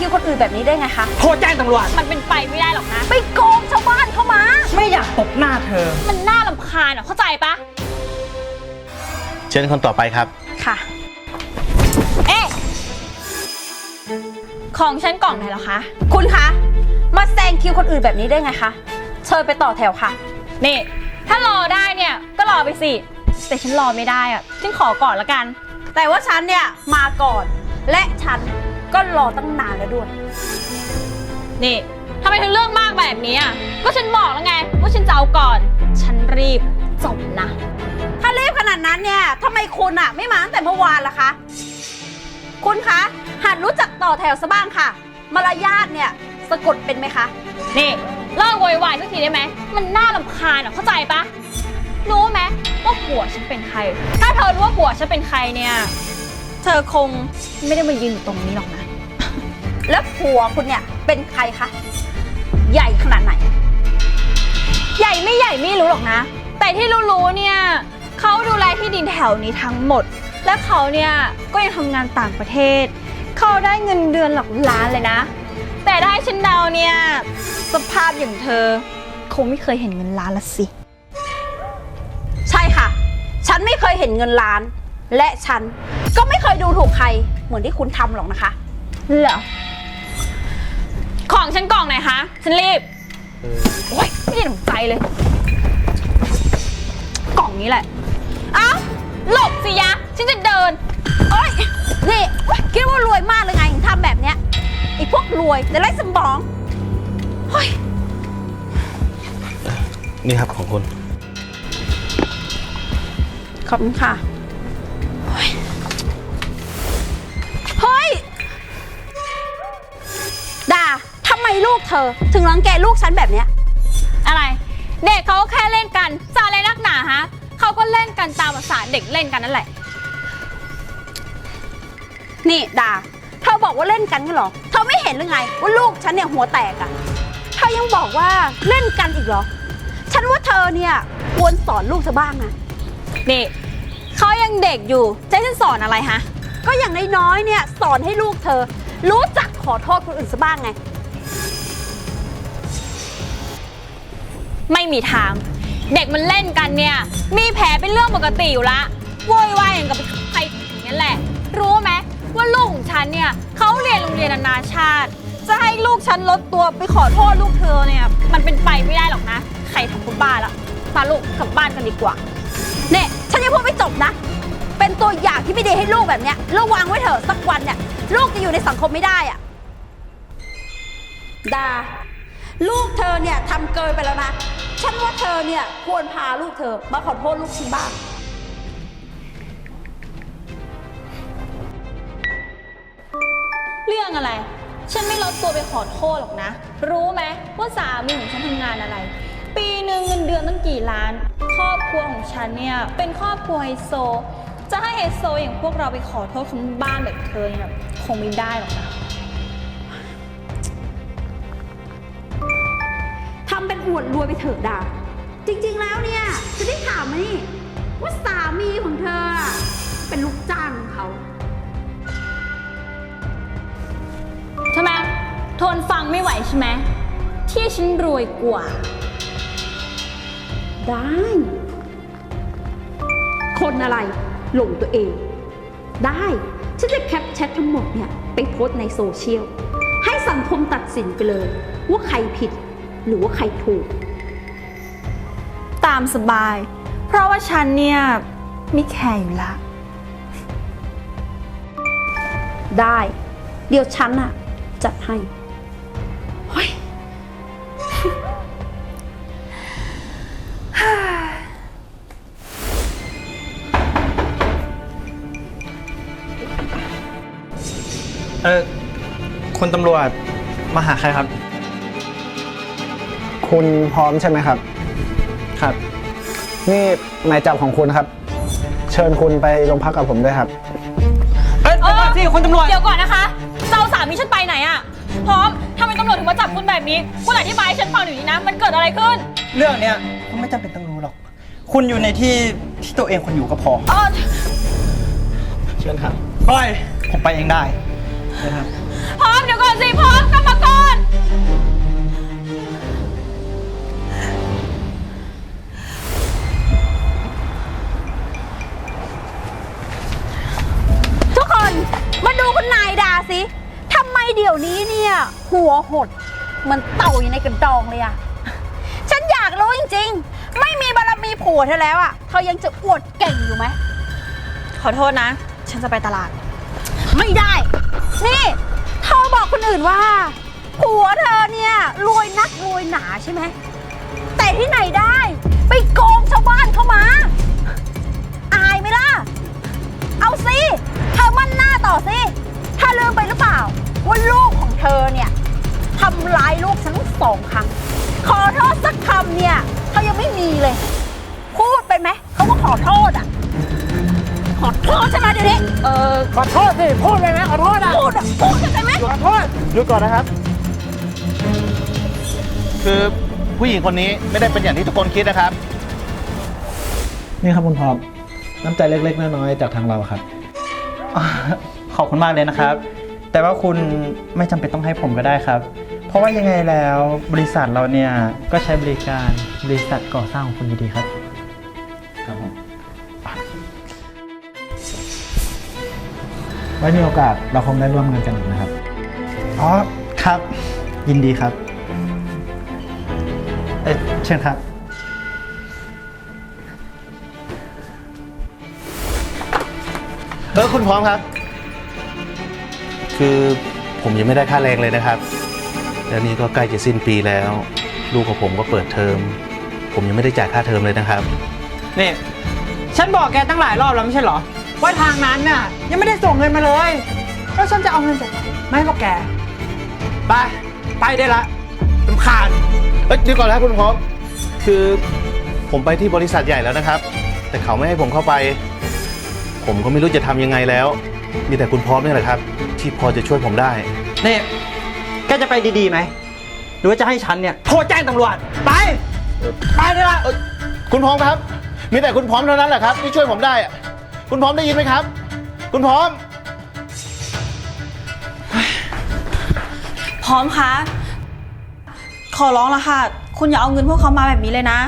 คิวคนอื่นแบบนี้ได้ไงคะ โทรแจ้งตำรวจ มันเป็นไปไม่ได้หรอกนะ ไปโกงชาวบ้านเข้ามา ไม่อยากตบหน้าเธอ มันน่าลำคาญอะเข้าใจปะเชิญคนต่อไปครับ ค่ะ เอ๊ะ ของฉันกล่องไหนเหรอคะ คุณคะ มาแซงคิวคนอื่นแบบนี้ได้ไงคะ เชิญไปต่อแถวค่ะ นี่ ถ้ารอได้เนี่ยก็รอไปสิ แต่ฉันรอไม่ได้อะ ฉันขอก่อนละกัน แต่ว่าฉันเนี่ยมาก่อน และฉัน ก็รอตั้งนานแล้วด้วย นี่ทำไมถึงเรื่องมากแบบนี้อะก็ฉันบอกแล้วไง ว่าฉันจะเอาก่อน ฉันรีบจบนะ ถ้ารีบขนาดนั้นเนี่ยทำไมคุณอะไม่มาตั้งแต่เมื่อวานล่ะคะ คุณคะหัดรู้จักต่อแถวซะบ้างค่ะ มารยาทเนี่ยสะกดเป็นไหมคะ นี่เลิกโวยวายสักทีได้ไหม มันน่าลำคาญอะเข้าใจปะรู้ไหมว่าผัวฉันเป็นใคร ถ้าเธอรู้ว่าผัวฉันเป็นใครเนี่ย เธอคงไม่ได้มายืนอยู่ตรงนี้หรอกนะ แล้วผัวคุณเนี่ยเป็นใครคะ ใหญ่ขนาดไหน ใหญ่ไม่ใหญ่ไม่รู้หรอกนะ แต่ที่รู้ๆเนี่ยเขาดูแลที่ดินแถวนี้ทั้งหมด และเขาเนี่ยก็ยังทำงานต่างประเทศ เขาได้เงินเดือนหลักล้านเลยนะ แต่ได้ฉันเดาเนี่ยสภาพอย่างเธอ คงไม่เคยเห็นเงินล้านละสิ ใช่ค่ะ ฉันไม่เคยเห็นเงินล้าน และฉันก็ไม่เคยดูถูกใครเหมือนที่คุณทำหรอกนะคะ เหรอ ของฉันกล่องไหนคะ ฉันรีบ โอ๊ยไม่ได้หนุใจเลย กล่องนี้แหละ เอ้า หลบสิยะ ฉันจะเดิน โอ๊ย นี่คิดว่ารวยมากเลยไงถึงทำแบบเนี้ยไอ้พวกรวยแต่ไร้สมองเฮ้ยนี่ครับของคุณขอบคุณค่ะ เฮ้ย ลูกเธอ ถึงรังแกลูกฉันแบบเนี้ยอะไร เด็กเขาก็แค่เล่นกันจะอะไรนักหนาฮะเขาก็เล่นกันตามภาษาเด็กเล่นกันนั่นแหละ นี่ด่าเธอบอกว่าเล่นกันกันเหรอเธอไม่เห็นหรือไง ว่าลูกฉันเนี่ยหัวแตกอะเธอยังบอกว่าเล่นกันอีกเหรอ ฉันว่าเธอเนี่ยควรสอนลูกเธอบ้างนะนี่เขายังเด็กอยู่จะให้ฉันสอนอะไรฮะ ก็อย่างน้อยๆเนี่ยสอนให้ลูกเธอ รู้จักขอโทษคนอื่นซะบ้างไง ไม่มีทาง เด็กมันเล่นกันเนี่ย มีแผลเป็นเรื่องปกติอยู่ละโวยวายอย่างกับใครอย่างนั้นแหละ รู้ไหมว่าลูกของฉันเนี่ยเขาเรียนโรงเรียนนานาชาติ จะให้ลูกฉันลดตัวไปขอโทษลูกเธอเนี่ย มันเป็นไปไม่ได้หรอกนะ ใครทำก็บ้าละมาลูกกลับบ้านกันดีกว่า เนี่ยฉันยังพูดไม่จบนะ เป็นตัวอย่างที่ไม่ดีให้ลูกแบบเนี้ยระวังไว้เถอะสักวันเนี่ยลูกจะอยู่ในสังคมไม่ได้อะดา ลูกเธอเนี่ยทำเกินไปแล้วนะ ฉันว่าเธอเนี่ยควรพาลูกเธอมาขอโทษลูกฉันบ้าง เรื่องอะไร ฉันไม่ลดตัวไปขอโทษหรอกนะ รู้ไหมว่าสามีของฉันทำงานอะไร ปีหนึ่งเงินเดือนตั้งกี่ล้าน ครอบครัวของฉันเนี่ยเป็นครอบครัวไฮโซ จะให้ไฮโซอย่างพวกเราไปขอโทษคนบ้านแบบเธอเนี่ยคงไม่ได้หรอกนะ อวดรวยไปเถอะดาจริงๆแล้วเนี่ยจะได้ถามมานี่ว่าสามีของเธออะเป็นลูกจ้างของเขาทำไมทนฟังไม่ไหวใช่ไหม ที่ฉันรวยกว่า ได้ คนอะไรหลงตัวเอง ได้ ฉันจะแคปแชททั้งหมดเนี่ย ไปโพสต์ในโซเชียล ให้สังคมตัดสินไปเลย ว่าใครผิด หรือว่าใครถูก ตามสบาย เพราะว่าฉันเนี่ย ไม่แคร์อยู่ละ ได้ เดี๋ยวฉันอะจัดให้เฮ้ยเออคุณตำรวจมาหาใครครับ คุณพร้อมใช่ไหมครับ ครับ นี่หมายจับของคุณครับ เชิญคุณไปโรงพักกับผมด้วยครับ เอ้ยเดี๋ยวก่อนสิคุณตำรวจ เดี๋ยวก่อนนะคะ เจ้าสามีฉันไปไหนอะพร้อมทำไมตำรวจถึงมาจับคุณแบบนี้ คุณอธิบายให้ฉันฟังหน่อยดีนะ มันเกิดอะไรขึ้น เรื่องเนี้ยคุณไม่จำเป็นต้องรู้หรอก คุณอยู่ในที่ที่ตัวเองคนอยู่ก็พอ เออเชิญครับปล่อยผมไปเองได้นะครับ พร้อมเดี๋ยวก่อนสิพร้อมกลับมาก่อ สิทำไมเดี๋ยวนี้เนี่ยหัวหดมันเต่าอยู่ในกระดองเลยอะฉันอยากรู้จริงๆ ไม่มีบารมีผัวเธอแล้วอะเธอยังจะอวดเก่งอยู่ไหม ขอโทษนะ ฉันจะไปตลาด ไม่ได้ นี่เธอบอกคนอื่นว่า ผัวเธอเนี่ยรวยนักรวยหนาใช่ไหม แต่ที่ไหนได้ ไปโกงชาวบ้านเข้ามา อายไหมล่ะ เอาสิ เธอมั่นหน้าต่อสิ ถ้าลืมไปหรือเปล่า ว่าลูกของเธอเนี่ยทำร้ายลูกฉันทั้งสองครั้ง ขอโทษสักคำเนี่ยเธอยังไม่มีเลย พูดไปไหมเขาว่าขอโทษอะ ขอโทษใช่ไหมเดี๋ยวนี้เออขอโทษสิพูดไปไหมขอโทษอะพูดอะพูดเข้าใจไหมขอโทษหยุดก่อนนะครับ คือผู้หญิงคนนี้ไม่ได้เป็นอย่างที่ทุกคนคิดนะครับ นี่ครับคุณพร้อมน้ำใจเล็กๆน้อยๆจากทางเราครับ อ่าขอบคุณมากเลยนะครับ แต่ว่าคุณไม่จำเป็นต้องให้ผมก็ได้ครับ เพราะว่ายังไงแล้วบริษัทเราเนี่ยก็ใช้บริการบริษัทก่อสร้างของคุณอยู่ดีครับ ครับผมไว้มีโอกาสเราคงได้ร่วมงานกันอีกนะครับ อ๋อครับ ยินดีครับเอ๊ะเชิญครับ เออคุณพร้อมครับ คือผมยังไม่ได้ค่าแรงเลยนะครับ แล้วนี่ก็ใกล้จะสิ้นปีแล้ว ลูกของผมก็เปิดเทอม ผมยังไม่ได้จ่ายค่าเทอมเลยนะครับ นี่ฉันบอกแกตั้งหลายรอบแล้วไม่ใช่เหรอ ว่าทางนั้นน่ะ ยังไม่ได้ส่งเงินมาเลยแล้วฉันจะเอาเงินจากไหนไม่ให้พวกแก ไป ไปได้ละรำคาญเอ้ยเดี๋ยวก่อนนะครับคุณพร้อมคือผมไปที่บริษัทใหญ่แล้วนะครับ แต่เขาไม่ให้ผมเข้าไป ผมก็ไม่รู้จะทำยังไงแล้ว มีแต่คุณพร้อมนี่แหละครับ ที่พอจะช่วยผมได้ นี่แกจะไปดีๆไหม หรือว่าจะให้ฉันเนี่ย โทรแจ้งตำรวจ ไป ไปได้ละคุณพร้อมครับ มีแต่คุณพร้อมเท่านั้นแหละครับที่ช่วยผมได้อะคุณพร้อมได้ยินไหมครับ คุณพร้อม พร้อมคะ ขอร้องละค่ะ คุณอย่าเอาเงินพวกเขามาแบบนี้เลยนะ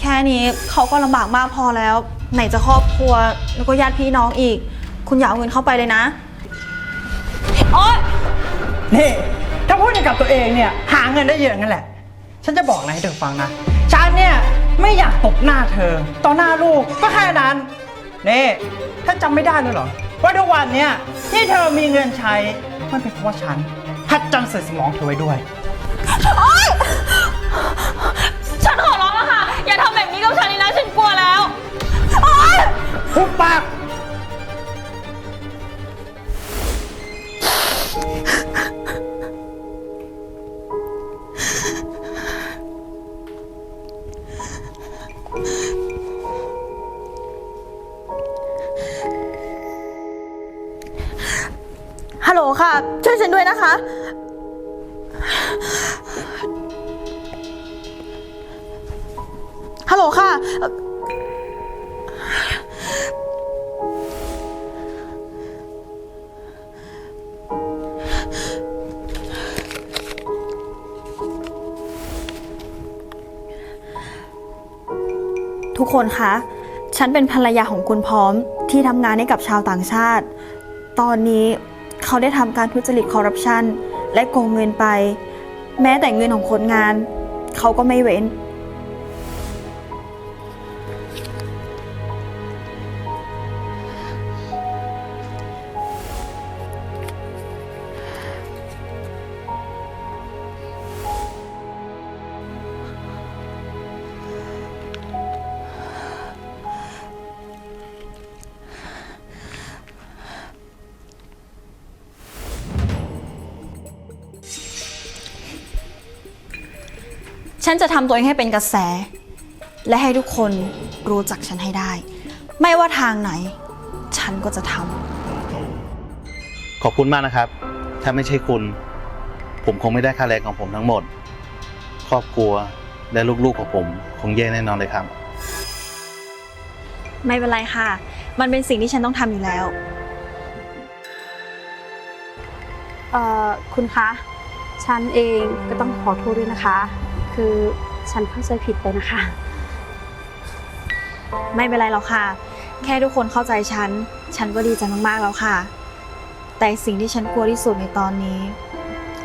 แค่นี้เขาก็ลำบากมากพอแล้ว ไหนจะครอบครัวแล้วก็ญาติพี่น้องอีก คุณอย่าเอาเงินเข้าไปเลยนะ โอ๊ยนี่ถ้าพูดอย่างกับตัวเองเนี่ยหาเงินได้เยอะงั้นแหละ ฉันจะบอกอะไรให้เธอฟังนะ ฉันเนี่ยไม่อยากตบหน้าเธอ ต่อหน้าลูกก็แค่นั้นนี่ถ้าจำไม่ได้เลยเหรอ ว่าทุกวันเนี่ยที่เธอมีเงินใช้มันเป็นเพราะว่าฉันหัดจังใส่สมองเธอไว้ด้วยฉันขอร้องแล้วค่ะ อย่าทำแบบนี้กับฉันเลยนะ ฉันกลัวแล้วทุบปาก นะคะ ฮัลโหลค่ะ ทุกคนคะ ฉันเป็นภรรยาของคุณพร้อมที่ทำงานให้กับชาวต่างชาติ ตอนนี้ เขาได้ทำการทุจริตคอร์รัปชันและโกงเงินไป แม้แต่เงินของคนงาน เขาก็ไม่เว้น ฉันจะทำตัวเองให้เป็นกระแส และให้ทุกคนรู้จักฉันให้ได้ ไม่ว่าทางไหน ฉันก็จะทำขอบคุณมากนะครับ ถ้าไม่ใช่คุณ ผมคงไม่ได้ค่าแรงของผมทั้งหมด ครอบครัวและลูกๆของผมคงแย่แน่นอนเลยครับไม่เป็นไรค่ะ มันเป็นสิ่งที่ฉันต้องทำอยู่แล้ว เออ่อคุณคะ ฉันเองก็ต้องขอโทษด้วยนะคะ คือฉันเข้าใจผิดไปนะคะ ไม่เป็นไรหรอกค่ะ แค่ทุกคนเข้าใจฉัน ฉันก็ดีใจมากๆแล้วค่ะ แต่สิ่งที่ฉันกลัวที่สุดในตอนนี้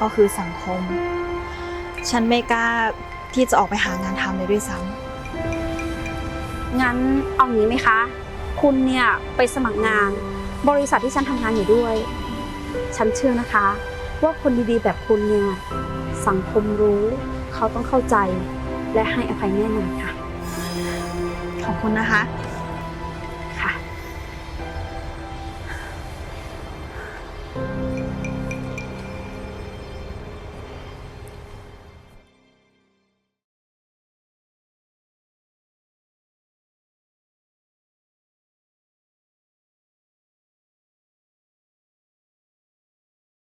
ก็คือสังคม ฉันไม่กล้าที่จะออกไปหางานทำเลยด้วยซ้ำงั้นเอางี้ไหมคะ คุณเนี่ยไปสมัครงาน บริษัทที่ฉันทำงานอยู่ด้วย ฉันเชื่อนะคะ ว่าคนดีๆแบบคุณเนี่ยสังคมรู้ เขาต้องเข้าใจและให้อภัยแน่นอนค่ะ ขอบคุณนะคะ